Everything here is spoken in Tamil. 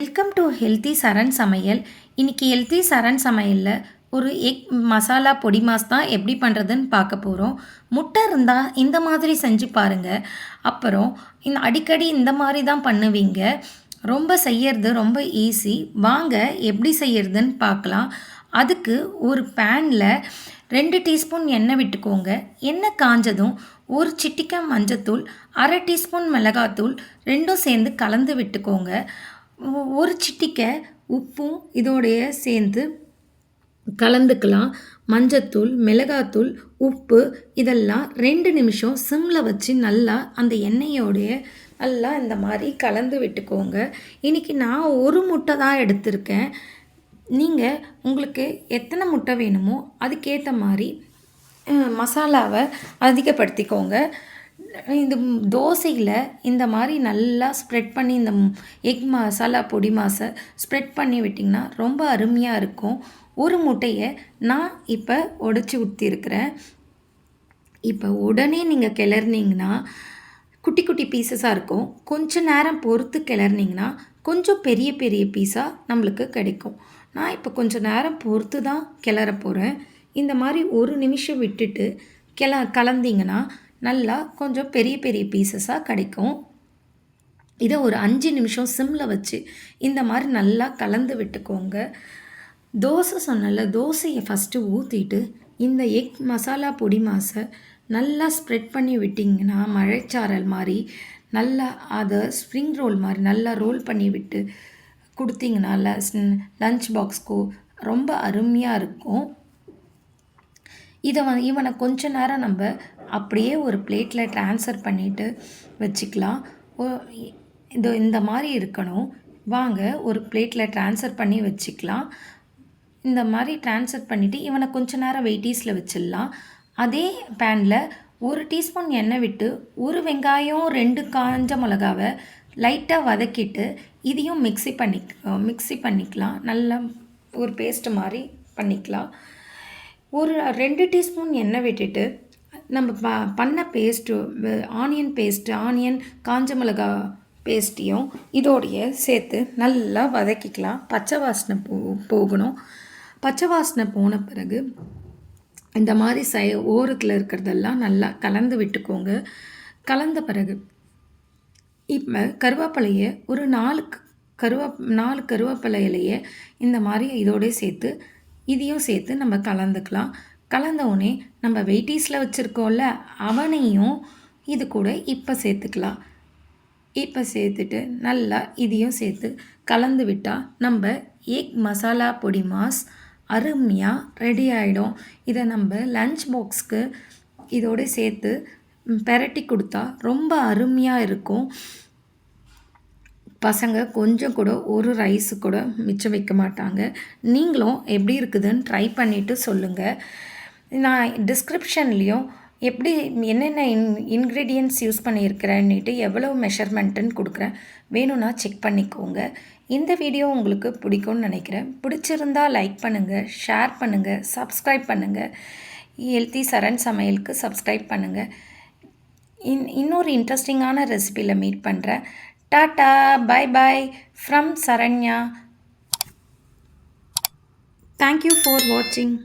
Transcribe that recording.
வெல்கம் டு ஹெல்த்தி சரண் சமையல் இன்னைக்கு ஹெல்த்தி சரண் சமையலில் ஒரு எக் மசாலா பொடி மாஸ் தான் எப்படி பண்ணுறதுன்னு பார்க்க போகிறோம் முட்டை இருந்தால் இந்த மாதிரி செஞ்சு பாருங்கள் அப்புறம் இந்த அடிக்கடி இந்த மாதிரி தான் பண்ணுவீங்க. ரொம்ப செய்யறது ரொம்ப ஈஸி வாங்க எப்படி செய்யறதுன்னு பார்க்கலாம். அதுக்கு ஒரு பேனில் ரெண்டு டீஸ்பூன் எண்ணெய் விட்டுக்கோங்க. எண்ணெய் காஞ்சதும் ஒரு சிட்டிக்காய் மஞ்சத்தூள் அரை டீஸ்பூன் மிளகாத்தூள் ரெண்டும் சேர்ந்து கலந்து விட்டுக்கோங்க. ஒரு சிட்டிக்கை உப்பும் இதோடைய சேர்ந்து கலந்துக்கலாம். மஞ்சத்தூள் மிளகாத்தூள் உப்பு இதெல்லாம் ரெண்டு நிமிஷம் சிம்மில் வச்சு நல்லா அந்த எண்ணெயோடைய நல்லா இந்த மாதிரி கலந்து விட்டுக்கோங்க. இன்றைக்கி நான் ஒரு முட்டை தான் எடுத்திருக்கேன். நீங்கள் உங்களுக்கு எத்தனை முட்டை வேணுமோ அதுக்கேற்ற மாதிரி மசாலாவை அதிகப்படுத்திக்கோங்க. இந்த தோசையில் இந்த மாதிரி நல்லா ஸ்ப்ரெட் பண்ணி இந்த எக் மசாலா பொடி மாசை ஸ்ப்ரெட் பண்ணி விட்டிங்கன்னா ரொம்ப அருமையாக இருக்கும். ஒரு முட்டையை நான் இப்போ உடச்சி ஊற்றிருக்கிறேன் இப்போ உடனே நீங்கள் கிளறினீங்கன்னா குட்டி குட்டி பீசஸாக இருக்கும். கொஞ்ச நேரம் பொறுத்து கிளறினீங்கன்னா கொஞ்சம் பெரிய பெரிய பீஸாக நம்மளுக்கு கிடைக்கும். நான் இப்போ கொஞ்சம் நேரம் பொறுத்து தான் கிளற போகிறேன் இந்த மாதிரி ஒரு நிமிஷம் விட்டுட்டு கிள கலந்தீங்கன்னா நல்லா கொஞ்சம் பெரிய பெரிய பீசஸாக கிடைக்கும். இதை ஒரு அஞ்சு நிமிஷம் சிம்மில் வச்சு இந்த மாதிரி நல்லா கலந்து விட்டுக்கோங்க. தோசை சொன்னல தோசையை ஃபஸ்ட்டு ஊற்றிட்டு இந்த எக் மசாலா பொடி மாசை நல்லா ஸ்ப்ரெட் பண்ணி விட்டிங்கன்னா மழைச்சாரல் மாதிரி நல்லா அதை ஸ்ப்ரிங் ரோல் மாதிரி நல்லா ரோல் பண்ணி விட்டு கொடுத்தீங்கன்னா லஞ்ச் பாக்ஸ்க்கோ ரொம்ப அருமையாக இருக்கும். இதை வந்து இவனை கொஞ்ச நேரம் நம்ம அப்படியே ஒரு பிளேட்டில் ட்ரான்ஸ்ஃபர் பண்ணிவிட்டு வச்சுக்கலாம். இது இந்த மாதிரி இருக்கணும். வாங்க ஒரு பிளேட்டில் ட்ரான்ஸ்ஃபர் பண்ணி வச்சுக்கலாம். இந்த மாதிரி ட்ரான்ஸ்ஃபர் பண்ணிவிட்டு இவனை கொஞ்ச நேரம் வெயிட்டீஸில் வச்சிடலாம். அதே பேனில் ஒரு டீஸ்பூன் எண்ணெய் விட்டு ஒரு வெங்காயம் ரெண்டு காஞ்ச மிளகாவை லைட்டாக வதக்கிட்டு இதையும் மிக்ஸி பண்ணி மிக்ஸி பண்ணிக்கலாம். நல்லா ஒரு பேஸ்ட் மாதிரி பண்ணிக்கலாம். ஒரு ரெண்டு டீஸ்பூன் எண்ணெய் விட்டுட்டு நம்ம ப பண்ண பேஸ்ட்டு ஆனியன் பேஸ்ட்டு ஆனியன் காஞ்ச மிளகா பேஸ்ட்டையும் இதோடைய சேர்த்து நல்லா வதக்கிக்கலாம். பச்சை வாசனை போ போகணும். பச்சை வாசனை போன பிறகு இந்த மாதிரி சை ஓரத்தில் இருக்கிறதெல்லாம் நல்லா கலந்து விட்டுக்கோங்க. கலந்த பிறகு இப்போ கருவேப்பிலையை ஒரு நாலு கருவா நாலு கருவேப்பிலை இலையை இந்த மாதிரி இதோடய சேர்த்து இதையும் சேர்த்து நம்ம கலந்துக்கலாம். கலந்த உடனே நம்ம வெயிட்டீஸில் வச்சுருக்கோம்ல அவனையும் இது கூட இப்போ சேர்த்துக்கலாம். இப்போ சேர்த்துட்டு நல்லா இதையும் சேர்த்து கலந்து விட்டால் நம்ம எக் மசாலா பொடி மாஸ் அருமையாக ரெடி ஆகிடும் இதை நம்ம லஞ்ச் பாக்ஸ்க்கு இதோடு சேர்த்து பெரட்டி கொடுத்தா ரொம்ப அருமையாக இருக்கும். பசங்க கொஞ்சம் கூட ஒரு ரைஸு கூட மிச்சம் வைக்க மாட்டாங்க. நீங்களும் எப்படி இருக்குதுன்னு ட்ரை பண்ணிவிட்டு சொல்லுங்கள் நான் டிஸ்கிரிப்ஷன்லேயும் எப்படி என்னென்ன இன் இன்க்ரீடியன்ட்ஸ் யூஸ் பண்ணியிருக்கிறேன்னுட்டு எவ்வளோ மெஷர்மெண்ட்டுன்னு கொடுக்குறேன். வேணும்னா செக் பண்ணிக்கோங்க. இந்த வீடியோ உங்களுக்கு பிடிக்கும்னு நினைக்கிறேன். பிடிச்சிருந்தா லைக் பண்ணுங்கள் ஷேர் பண்ணுங்கள் சப்ஸ்கிரைப் பண்ணுங்கள் ஹெல்த்தி சரண் சமையலுக்கு சப்ஸ்கிரைப் பண்ணுங்கள் இன் இன்னொரு இன்ட்ரெஸ்டிங்கான ரெசிபியில் மீட் பண்ணுறேன் tata bye bye from Saranya thank you for வாட்சிங்